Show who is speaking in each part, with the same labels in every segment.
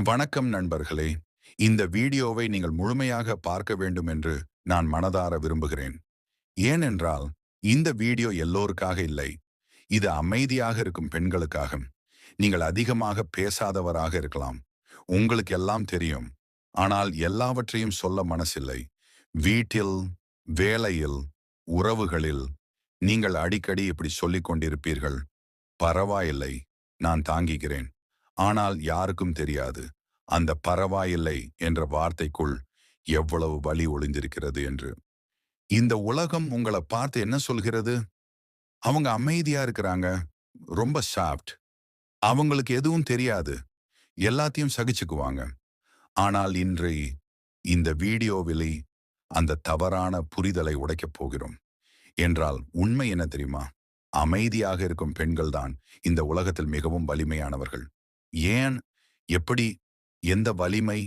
Speaker 1: வணக்கம் நண்பர்களே. இந்த வீடியோவை நீங்கள் முழுமையாக பார்க்க வேண்டும் என்று நான் மனதார விரும்புகிறேன். ஏனென்றால் இந்த வீடியோ எல்லோருக்காக இல்லை. இது அமைதியாக இருக்கும் பெண்களுக்காக நீங்கள் அதிகமாக பேசாதவராக இருக்கலாம். உங்களுக்கு எல்லாம் தெரியும். ஆனால் எல்லாவற்றையும் சொல்ல மனசில்லை. வீட்டில் வேலையில் உறவுகளில் நீங்கள் அடிக்கடி இப்படி சொல்லிக் கொண்டிருப்பீர்கள். பரவாயில்லை. நான் தாங்கிக்கிறேன் ஆனால் யாருக்கும் தெரியாது. அந்த பரவாயில்லை என்ற வார்த்தைக்குள் எவ்வளவு வலி ஒளிந்திருக்கிறது என்று. இந்த உலகம் உங்களை பார்த்து என்ன சொல்கிறது? அவங்க அமைதியா இருக்கிறாங்க. ரொம்ப சாஃப்ட் அவங்களுக்கு எதுவும் தெரியாது. எல்லாத்தையும் சகிச்சுக்குவாங்க. ஆனால் இன்று இந்த வீடியோவில் அந்த தவறான புரிதலை உடைக்கப் போகிறோம். என்றால் உண்மை என்ன தெரியுமா? அமைதியாக இருக்கும் பெண்கள்தான் இந்த உலகத்தில் மிகவும் வலிமையானவர்கள். ஏன் எப்படி எந்த வலிமை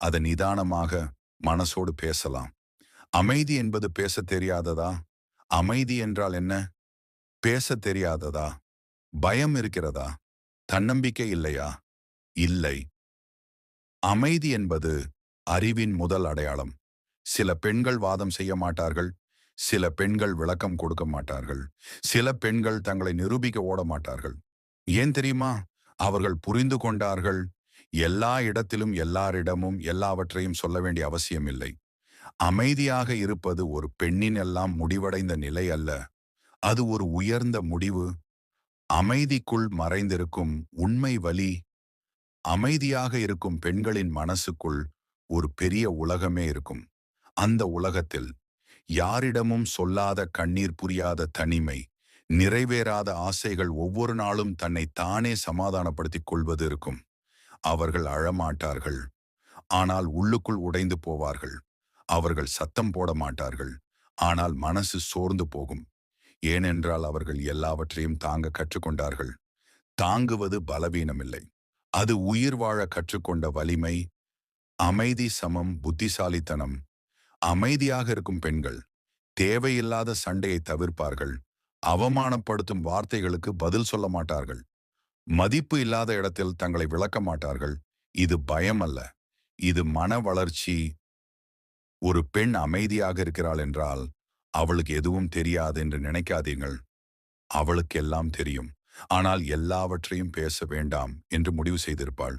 Speaker 1: அதை நிதானமாக மனசோடு பேசலாம். அமைதி என்பது பேச தெரியாததா? அமைதி என்றால் என்ன? பேச தெரியாததா? பயம் இருக்கிறதா? தன்னம்பிக்கை இல்லையா? இல்லை. அமைதி என்பது அறிவின் முதல் அடையாளம். சில பெண்கள் வாதம் செய்ய மாட்டார்கள் சில பெண்கள் விளக்கம் கொடுக்க மாட்டார்கள் சில பெண்கள் தங்களை நிரூபிக்க ஓட மாட்டார்கள். ஏன் தெரியுமா? அவர்கள் புரிந்து கொண்டார்கள். எல்லா இடத்திலும் எல்லாரிடமும் எல்லாவற்றையும் சொல்ல வேண்டிய அவசியமில்லை அமைதியாக இருப்பது ஒரு பெண்ணின் எல்லாம் முடிவடைந்த நிலை அல்ல. அது ஒரு உயர்ந்த முடிவு. அமைதிக்குள் மறைந்திருக்கும் உண்மை வலி அமைதியாக இருக்கும் பெண்களின் மனசுக்குள் ஒரு பெரிய உலகமே இருக்கும். அந்த உலகத்தில் யாரிடமும் சொல்லாத கண்ணீர் புரியாத தனிமை நிறைவேறாத ஆசைகள் ஒவ்வொரு நாளும் தன்னை தானே சமாதானப்படுத்திக் கொள்வது இருக்கும். அவர்கள் அழமாட்டார்கள். ஆனால் உள்ளுக்குள் உடைந்து போவார்கள். அவர்கள் சத்தம் போட மாட்டார்கள். ஆனால் மனசு சோர்ந்து போகும். ஏனென்றால் அவர்கள் எல்லாவற்றையும் தாங்க கற்றுக்கொண்டார்கள். தாங்குவது பலவீனமில்லை. அது உயிர் வாழ கற்றுக்கொண்ட வலிமை அமைதி சமம் புத்திசாலித்தனம். அமைதியாக இருக்கும் பெண்கள் தேவையில்லாத சண்டையை தவிர்ப்பார்கள். அவமானப்படுத்தும் வார்த்தைகளுக்கு பதில் சொல்ல மாட்டார்கள். மதிப்பு இல்லாத இடத்தில் தங்களை விளக்க மாட்டார்கள். இது பயம் அல்ல. இது மன வளர்ச்சி. ஒரு பெண் அமைதியாக இருக்கிறாள் என்றால் அவளுக்கு எதுவும் தெரியாது என்று நினைக்காதீங்கள் அவளுக்கு எல்லாம் தெரியும். ஆனால் எல்லாவற்றையும் பேச வேண்டாம் என்று முடிவு செய்திருப்பாள்.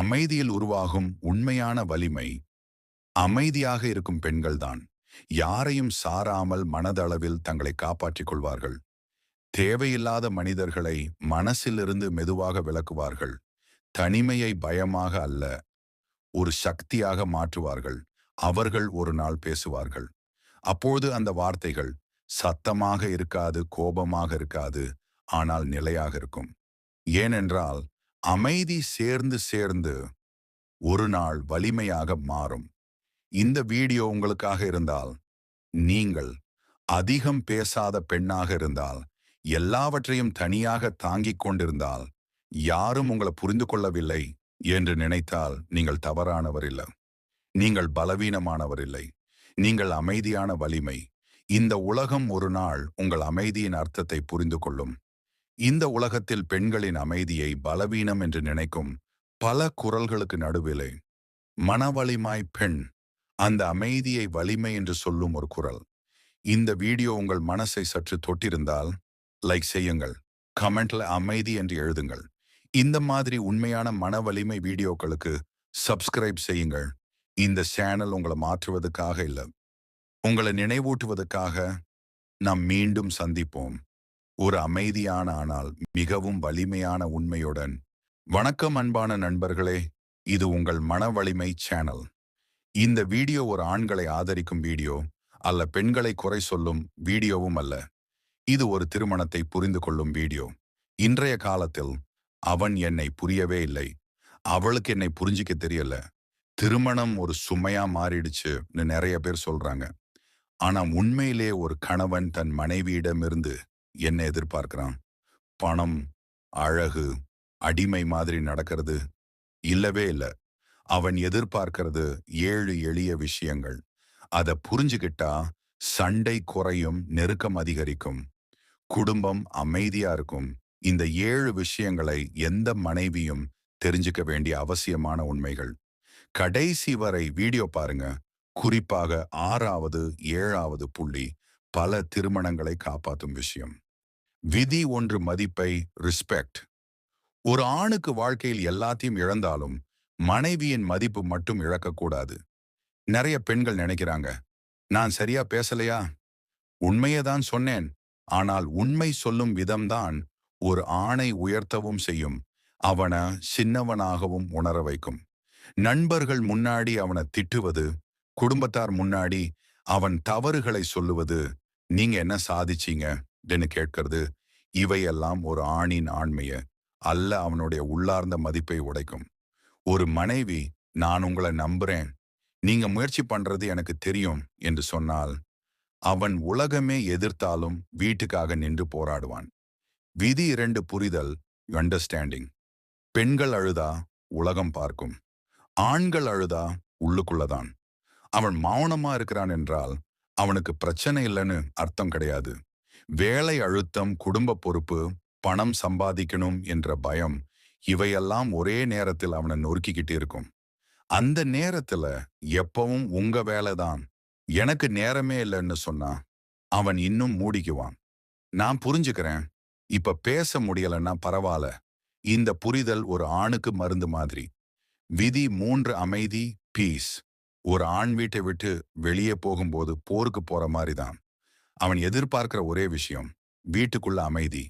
Speaker 1: அமைதியில் உருவாகும் உண்மையான வலிமை அமைதியாக இருக்கும் பெண்கள்தான். யாரையும் சாராமல் மனதளவில் தங்களை காப்பாற்றிக் கொள்வார்கள் தேவையில்லாத மனிதர்களை மனசிலிருந்து மெதுவாக விளக்குவார்கள் தனிமையை பயமாக அல்ல ஒரு சக்தியாக மாற்றுவார்கள். அவர்கள் ஒரு நாள் பேசுவார்கள். அப்போது அந்த வார்த்தைகள் சத்தமாக இருக்காது கோபமாக இருக்காது ஆனால் நிலையாக இருக்கும். ஏனென்றால் அமைதி சேர்ந்து சேர்ந்து ஒரு நாள் வலிமையாக மாறும். இந்த வீடியோ உங்களுக்காக இருந்தால் நீங்கள் அதிகம் பேசாத பெண்ணாக இருந்தால் எல்லாவற்றையும் தனியாக தாங்கிக் கொண்டிருந்தால் யாரும் உங்களை புரிந்து கொள்ளவில்லை என்று நினைத்தால் நீங்கள் தவறானவர் இல்லை. நீங்கள் பலவீனமானவர் இல்லை. நீங்கள் அமைதியான வலிமை. இந்த உலகம் ஒரு நாள் உங்கள் அமைதியின் அர்த்தத்தை புரிந்து கொள்ளும். இந்த உலகத்தில் பெண்களின் அமைதியை பலவீனம் என்று நினைக்கும் பல குரல்களுக்கு நடுவிலே மனவலிமாய் பெண் அந்த அமைதியை வலிமை என்று சொல்லும் ஒரு குரல். இந்த வீடியோ உங்கள் மனசை சற்று தொட்டிருந்தால் லைக் செய்யுங்கள் கமெண்ட்ல அமைதி என்று எழுதுங்கள். இந்த மாதிரி உண்மையான மன வலிமை வீடியோக்களுக்கு சப்ஸ்கிரைப் செய்யுங்கள். இந்த சேனல் உங்களை மாற்றுவதற்காக இல்லை உங்களை நினைவூட்டுவதற்காக நாம் மீண்டும் சந்திப்போம். ஒரு அமைதியான ஆனால் மிகவும் வலிமையான உண்மையுடன். வணக்கம் அன்பான நண்பர்களே இது உங்கள் மன வலிமை சேனல். இந்த வீடியோ ஒரு ஆண்களை ஆதரிக்கும் வீடியோ அல்ல பெண்களை குறை சொல்லும் வீடியோவும் அல்ல. இது ஒரு திருமணத்தை புரிந்து கொள்ளும் வீடியோ. இன்றைய காலத்தில் அவன் என்னை புரியவே இல்லை. அவளுக்கு என்னை புரிஞ்சிக்க தெரியல. திருமணம் ஒரு சுமையா மாறிடுச்சுன்னு நிறைய பேர் சொல்றாங்க. ஆனா உண்மையிலே ஒரு கணவன் தன் மனைவியிடமிருந்து என்ன எதிர்பார்க்கிறான். பணம் அழகு அடிமை மாதிரி நடக்கிறது இல்லவே இல்ல. அவன் எதிர்பார்க்கிறது ஏழு எளிய விஷயங்கள். அதை புரிஞ்சுகிட்டா சண்டை குறையும் நெருக்கம் அதிகரிக்கும். குடும்பம் அமைதியா இருக்கும். இந்த ஏழு விஷயங்களை எந்த மனைவியும் தெரிஞ்சுக்க வேண்டிய அவசியமான உண்மைகள். கடைசி வரை வீடியோ பாருங்க. குறிப்பாக ஆறாவது ஏழாவது புள்ளி பல திருமணங்களை காப்பாற்றும் விஷயம். விதி ஒன்று மதிப்பை ரிஸ்பெக்ட் ஒரு ஆணுக்கு வாழ்க்கையில் எல்லாத்தையும் இழந்தாலும் மனைவியின் மதிப்பு மட்டும் இழக்கக்கூடாது. நிறைய பெண்கள் நினைக்கிறாங்க நான் சரியா பேசலையா? உண்மையை தான் சொன்னேன். ஆனால் உண்மை சொல்லும் விதம்தான் ஒரு ஆணை உயர்த்தவும் செய்யும் அவனை சின்னவனாகவும் உணர வைக்கும். நண்பர்கள் முன்னாடி அவனை திட்டுவது குடும்பத்தார் முன்னாடி அவன் தவறுகளை சொல்லுவது நீங்க என்ன சாதிச்சீங்கன்னு கேட்கறது இவையெல்லாம் ஒரு ஆணின் ஆண்மைய அல்ல அவனுடைய உள்ளார்ந்த மதிப்பை உடைக்கும். ஒரு மனைவி நான் உங்களை நம்புறேன். நீங்க முயற்சி பண்றது எனக்கு தெரியும் என்று சொன்னால் அவன் உலகமே எதிர்த்தாலும் வீட்டுக்காக நின்று போராடுவான். விதி இரண்டு புரிதல் அண்டர்ஸ்டாண்டிங் பெண்கள் அழுதா உலகம் பார்க்கும். ஆண்கள் அழுதா உள்ளுக்குள்ளதான் அவன் மௌனமா இருக்கிறான் என்றால் அவனுக்கு பிரச்சனை இல்லைன்னு அர்த்தம் கிடையாது. வேலை அழுத்தம் குடும்ப பொறுப்பு பணம் சம்பாதிக்கணும் என்ற பயம் இவையெல்லாம் ஒரே நேரத்தில் அவனை நொறுக்கிக்கிட்டு இருக்கும். அந்த நேரத்துல எப்பவும் உங்க வேலைதான். எனக்கு நேரமே இல்லைன்னு சொன்னா அவன் இன்னும் மூடிக்குவான். நான் புரிஞ்சுக்கிறேன். இப்ப பேச முடியலன்னா பரவாயில்ல. இந்த புரிதல் ஒரு ஆணுக்கு மருந்து மாதிரி. விதி மூன்று அமைதி பீஸ் ஒரு ஆண் வீட்டை விட்டு வெளியே போகும்போது போருக்கு போற மாதிரி தான் அவன் எதிர்பார்க்கிற ஒரே விஷயம் வீட்டுக்குள்ள அமைதி.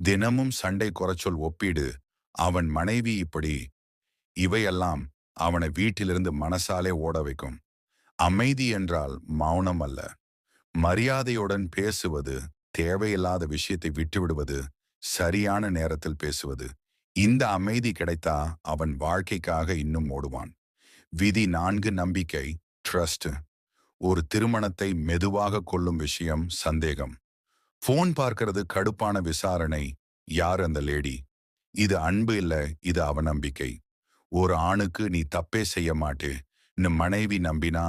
Speaker 1: தினமும் சண்டை குறைச்சொல் ஒப்பீடு. அவன் மனைவி இப்படி இவையெல்லாம் அவனை வீட்டிலிருந்து மனசாலே ஓட வைக்கும் அமைதி என்றால் மௌனம் அல்ல. மரியாதையுடன் பேசுவது தேவையில்லாத விஷயத்தை விட்டுவிடுவது சரியான நேரத்தில் பேசுவது. இந்த அமைதி கிடைத்தா அவன் வாழ்க்கைக்காக இன்னும் ஓடுவான். விதி நான்கு நம்பிக்கை ட்ரஸ்ட் ஒரு திருமணத்தை மெதுவாக கொள்ளும் விஷயம் சந்தேகம். போன் பார்க்கிறது கடுப்பான விசாரணை யார் அந்த லேடி இது அன்பு இல்ல இது அவநம்பிக்கை. ஒரு ஆணுக்கு நீ தப்பே செய்ய மாட்டே மனைவி நம்பினா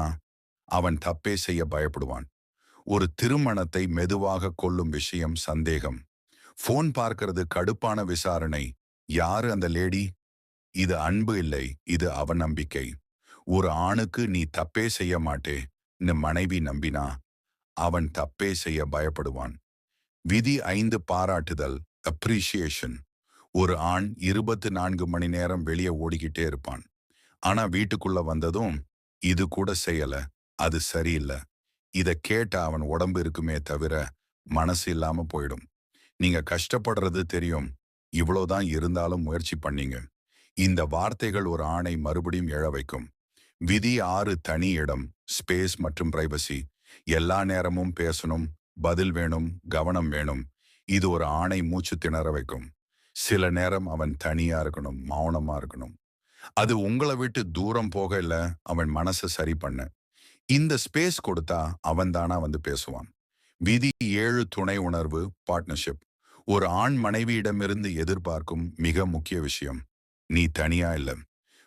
Speaker 1: அவன் தப்பே செய்ய பயப்படுவான். ஒரு திருமணத்தை மெதுவாக கொள்ளும் விஷயம் சந்தேகம். போன் பார்க்கிறது கடுப்பான விசாரணை. யாரு அந்த லேடி? இது அன்பு இல்லை இது அவநம்பிக்கை. ஒரு ஆணுக்கு நீ தப்பே செய்ய மாட்டே மனைவி நம்பினா அவன் தப்பே செய்ய பயப்படுவான். விதி ஐந்து பாராட்டுதல் அப்ரிசியேஷன் ஒரு ஆண் இருபத்து நான்கு மணி நேரம் வெளியே ஓடிக்கிட்டே இருப்பான். ஆனா வீட்டுக்குள்ள வந்ததும் இது கூட செய்யல அது சரியில்லை. இத கேட்ட அவன் உடம்பு இருக்குமே தவிர மனசு இல்லாம போயிடும். நீங்க கஷ்டப்படுறது தெரியும். இவ்வளோதான் இருந்தாலும் முயற்சி பண்ணீங்க. இந்த வார்த்தைகள் ஒரு ஆணை மறுபடியும் எழ வைக்கும். விதி ஆறு தனி இடம் ஸ்பேஸ் மற்றும் பிரைவசி. எல்லா நேரமும் பேசணும் பதில் வேணும் கவனம் வேணும். இது ஒரு ஆணை மூச்சு திணற வைக்கும். சில நேரம் அவன் தனியா இருக்கணும் மௌனமா இருக்கணும். அது உங்களை விட்டு தூரம் போக இல்ல அவன் மனசை சரி பண்ண. இந்த ஸ்பேஸ் கொடுத்தா அவன் தானா வந்து பேசுவான். விதி ஏழு துணை உணர்வு பார்ட்னர்ஷிப். ஒரு ஆண் மனைவியிடமிருந்து எதிர்பார்க்கும் மிக முக்கிய விஷயம் நீ தனியா இல்ல.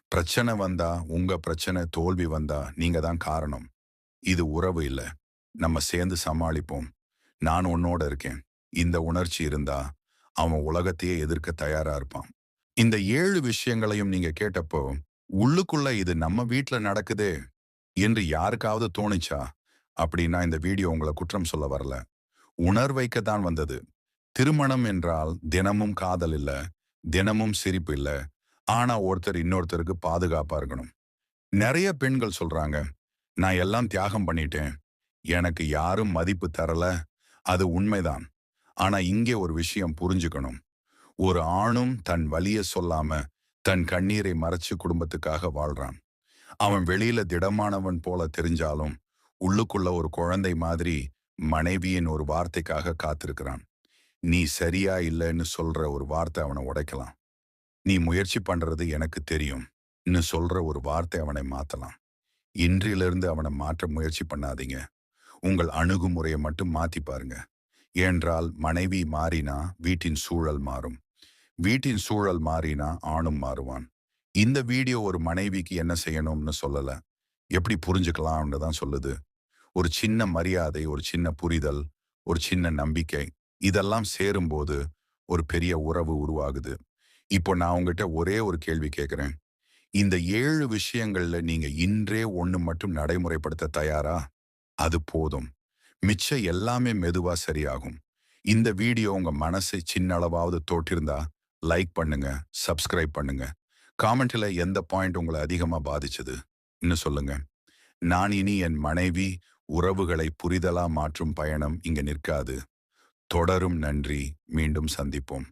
Speaker 1: பிரச்சனை வந்தா உங்க பிரச்சனை தோல்வி வந்தா நீங்க தான் காரணம். இது உறவு இல்ல. நம்ம சேர்ந்து சமாளிப்போம். நான் உன்னோட இருக்கேன். இந்த உணர்ச்சி இருந்தா அவன் உலகத்தையே எதிர்க்க தயாரா இருப்பான். இந்த ஏழு விஷயங்களையும் நீங்க கேட்டப்போ உள்ளுக்குள்ள இது நம்ம வீட்டுல நடக்குதே என்று யாருக்காவது தோணுச்சா? அப்படின்னா இந்த வீடியோ உங்களை குற்றம் சொல்ல வரல. உணர்வைக்கத்தான் வந்தது. திருமணம் என்றால் தினமும் காதல் இல்ல தினமும் சிரிப்பு இல்ல. ஆனா ஒருத்தர் இன்னொருத்தருக்கு பாதுகாப்பா இருக்கணும். நிறைய பெண்கள் சொல்றாங்க நான் எல்லாம் தியாகம் பண்ணிட்டேன். எனக்கு யாரும் மதிப்பு தரல. அது உண்மைதான். ஆனா இங்கே ஒரு விஷயம் புரிஞ்சுக்கணும். ஒரு ஆணும் தன் வலிய சொல்லாம தன் கண்ணீரை மறைச்சு குடும்பத்துக்காக வாழ்றான். அவன் வெளியில திடமானவன் போல தெரிஞ்சாலும் உள்ளுக்குள்ள ஒரு குழந்தை மாதிரி மனைவியின் ஒரு வார்த்தைக்காக காத்திருக்கிறான். நீ சரியா இல்லைன்னு சொல்ற ஒரு வார்த்தை அவனை உடைக்கலாம். நீ முயற்சி பண்றது எனக்கு தெரியும்னு சொல்ற ஒரு வார்த்தை அவனை மாத்தலாம். இன்றிலிருந்து அவனை மாற்ற முயற்சி பண்ணாதீங்க. உங்கள் அணுகுமுறையை மட்டும் மாத்தி பாருங்க. ஏன்றால் மனைவி மாறினா வீட்டின் சூழல் மாறும். வீட்டின் சூழல் மாறினா ஆணும் மாறுவான். இந்த வீடியோ ஒரு மனைவிக்கு என்ன செய்யணும்னு சொல்லல. எப்படி புரிஞ்சுக்கலாம்னு தான் சொல்லுது. ஒரு சின்ன மரியாதை ஒரு சின்ன புரிதல் ஒரு சின்ன நம்பிக்கை இதெல்லாம் சேரும்போது ஒரு பெரிய உறவு உருவாகுது. இப்போ நான் உங்ககிட்ட ஒரே ஒரு கேள்வி கேட்குறேன் இந்த ஏழு விஷயங்கள்ல நீங்க இன்றே ஒண்ணு மட்டும் நடைமுறைப்படுத்த தயாரா? அது போதும். மிச்சம் எல்லாமே மெதுவா சரியாகும். இந்த வீடியோ உங்க மனசை சின்ன அளவாவது தோற்றிருந்தா லைக் பண்ணுங்க சப்ஸ்கிரைப் பண்ணுங்க. காமெண்ட்ல எந்த பாயிண்ட் உங்களை அதிகமா பாதிச்சது? இன்னும் சொல்லுங்க. நான் இனி என் மனைவி உறவுகளை புரிதலா மாற்றும் பயணம் இங்க நிற்காது. தொடரும் நன்றி. மீண்டும் சந்திப்போம்.